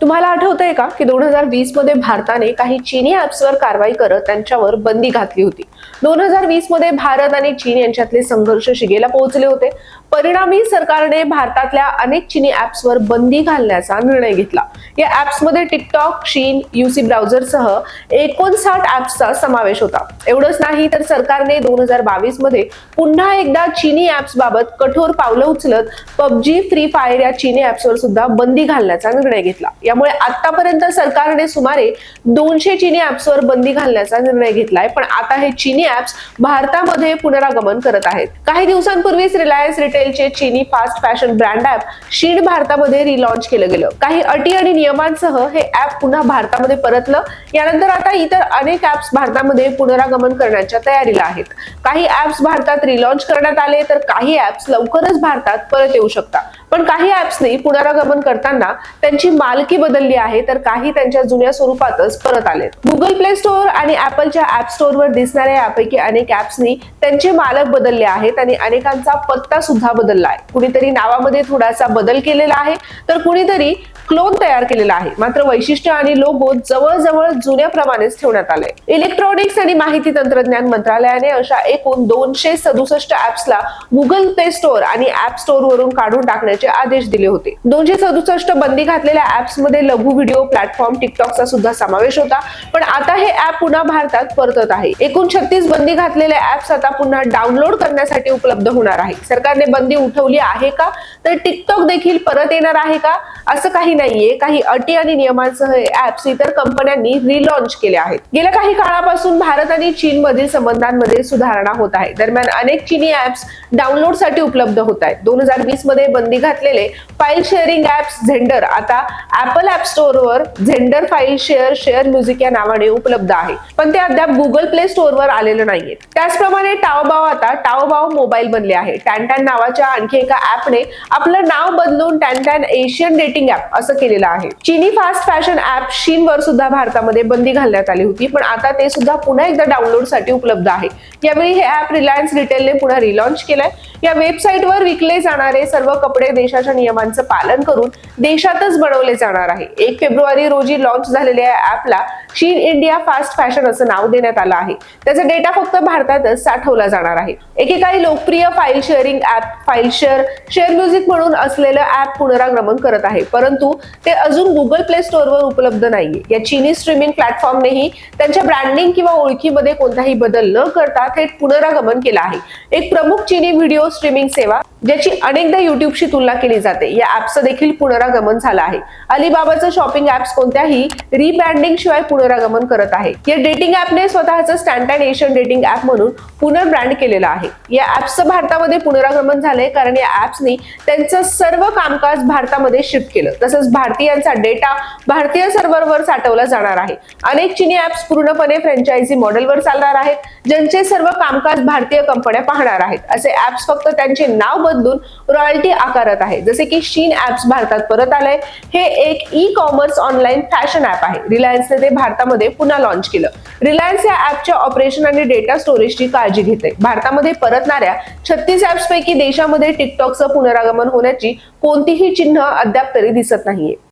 तुम्हाला आठवतंय का की दोन हजार वीसमध्ये भारताने काही चीनी ऍप्सवर कारवाई करत त्यांच्यावर बंदी घातली होती? दोन हजार वीसमध्ये भारत आणि चीन यांच्यातले संघर्ष शिगेला पोहोचले होते. परिणामी सरकारने भारतातल्या अनेक चिनी ऍप्सवर बंदी घालण्याचा निर्णय घेतला. या ॲप्समध्ये टिकटॉक शीन युसी ब्राउझरसह एकोणसाठ ॲप्सचा समावेश होता. एवढंच नाही तर सरकारने दोन हजार बावीसमध्ये पुन्हा एकदा चीनी ऍप्स बाबत कठोर पावलं उचलत पबजी फ्री फायर या चीनी ॲप्सवर सुद्धा बंदी घालण्याचा निर्णय घेतला. यामुळे आतापर्यंत सरकारने सुमारे दोनशे चीनी ॲप्सवर बंदी घालण्याचा निर्णय घेतलाय पण आता हे चीनी ऍप्स भारतामध्ये पुनरागमन करत आहेत. काही दिवसांपूर्वीच रिलायन्स रिटेलचे चीनी fast fashion brand app Shein भारतामध्ये रिलॉन्च केलं गेलं. काही अटी आणि नियमांसह हे ऍप पुन्हा भारतामध्ये परतलं. यानंतर आता इतर अनेक ऍप्स भारतामध्ये पुनरागमन करण्याच्या तयारीला आहेत. काही ऍप्स भारतात रिलॉन्च करण्यात आले तर काही ऍप्स लवकरच भारतात परत येऊ शकतात. पण काही ऍप्सनी पुनरागमन करताना त्यांची मालकी बदलली आहे तर काही त्यांच्या जुन्या स्वरूपातच परत आले गुगल प्ले स्टोअर आणि ऍपलच्या ऍप स्टोअरवर दिसणाऱ्या यापैकी अनेक ऍप्सनी त्यांचे मालक बदलले आहेत आणि अनेकांचा पत्ता सुद्धा बदलला आहे. कुणीतरी नावामध्ये थोडासा बदल केलेला आहे तर कुणीतरी क्लोन तयार केलेला आहे. मात्र वैशिष्ट्य आणि लोगो जवळजवळ जुन्याप्रमाणेच ठेवण्यात आले इलेक्ट्रॉनिक्स आणि माहिती तंत्रज्ञान मंत्रालयाने अशा एकूण दोनशे सदुसष्ट ऍप्सला गुगल प्ले स्टोअर आणि ऍप स्टोअर वरून काढून टाकण्याचे आदेश दिले होते. दोनशे सदुसष्ट बंदी घातलेल्या ऍप्समध्ये लघु व्हिडिओ प्लॅटफॉर्म टिकटॉकचा सुद्धा समावेश होता. पण आता हे ऍप पुन्हा भारतात परतत आहे. एकूण छत्तीस बंदी घातलेले ऍप्स आता पुन्हा डाउनलोड करण्यासाठी उपलब्ध होणार आहे सरकारने बंदी उठवली आहे का? तर टिकटॉक देखील परत येणार आहे का? असं काही नाहीये. काही अटी आणि नियमांसह ऍप्स इतर कंपन्यांनी रिलॉन्च केले आहेत. गेल्या काही काळापासून भारत आणि चीन मधील संबंधांमध्ये सुधारणा होत आहे. दरम्यान अनेक चीनी ऍप्स डाउनलोडसाठी उपलब्ध होत आहेत. दोन हजार वीसमध्ये बंदी घातलेले फाईल शेअरिंग ऍप्स झेंडर आता Apple app स्टोअरवर Xender file share share music या नावाने उपलब्ध आहे. पण ते अद्याप गुगल प्ले स्टोअरवर आलेलं नाहीये. त्याचप्रमाणे टाओबाव आता टाओबाव मोबाईल बनले आहे. टॅन नावाच्या आणखी एका ऍपने आपलं नाव बदलून टॅन एशियन डेटिंग ऍप असं केलेलं आहे. चीनी फास्ट फॅशन ऍप शीन वर सुद्धा भारतामध्ये बंदी घालण्यात आली होती. पण आता ते सुद्धा पुन्हा एकदा डाउनलोडसाठी उपलब्ध आहे. यावेळी हे ऍप रिलायन्स रिटेलने पुन्हा रिलॉन्च केलंय. या वेबसाईटवर विकले जाणारे सर्व कपडे देशाच्या नियमांचं पालन करून देशातच बनवले जाणार आहे. एक फेब्रुवारी रोजी लॉन्च झालेल्या या ऍपला शीन इंडिया फास्ट फॅशन असं नाव देण्यात आलं आहे. त्याचा डेटा फक्त भारतातच साठवला जाणार आहे. एकेकाळी लोकप्रिय file sharing app file share share music म्हणून असलेलं ऍप पुनरागमन करत आहे. परंतु ते अजून गुगल प्ले स्टोअरवर उपलब्ध नाहीये. या चीनी स्ट्रीमिंग प्लॅटफॉर्मनेही त्यांच्या ब्रँडिंग किंवा ओळखीमध्ये कोणताही बदल न करता थेट पुनरागमन केलं आहे. एक प्रमुख चीनी व्हिडिओ स्ट्रीमिंग सेवा ज्याची अनेकदा युट्यूबशी तुलना केली जाते या ऍपचं देखील पुनरागमन झालं आहे. अलिबाबाचं शॉपिंग ऍप्स कोणत्याही रिब्रँडिंग शिवाय पुनरागमन करत आहे. या डेटिंग ऍपने स्वतःचं स्टँडर्ड एशियन डेटिंग ऍप म्हणून पुनर्ब्रँड केलेलं आहे. या ऍप्सचं भारतामध्ये पुनरागमन झालंय कारण या ऍप्सनी त्यांचं सर्व कामकाज भारतामध्ये शिफ्ट केलं. तसंच भारतीयांचा डेटा भारतीय सर्व्हरवर साठवला जाणार आहे. अनेक चिनी ऍप्स पूर्णपणे फ्रँचायझी मॉडेलवर चालणार आहेत ज्यांचे सर्व कामकाज भारतीय कंपन्या पाहणार आहेत. असे ऍप्स फक्त त्यांचे नाव बदलून रॉयल्टी आकारत आहे जसे की शीन ऍप्स भारतात परत आलंय. हे एक e commerce online fashion app आहे रिलायन्सने ते भारतामध्ये पुन्हा लॉन्च केलं. रिलायन्स या ऍपच्या ऑपरेशन आणि डेटा स्टोरेजची काळजी घेते भारतामध्ये परतणाऱ्या छत्तीस ऍप्स पैकी देशामध्ये टिकटॉकचं पुनरागमन होण्याची कोणतीही चिन्ह अद्याप तरी दिसत नाहीये.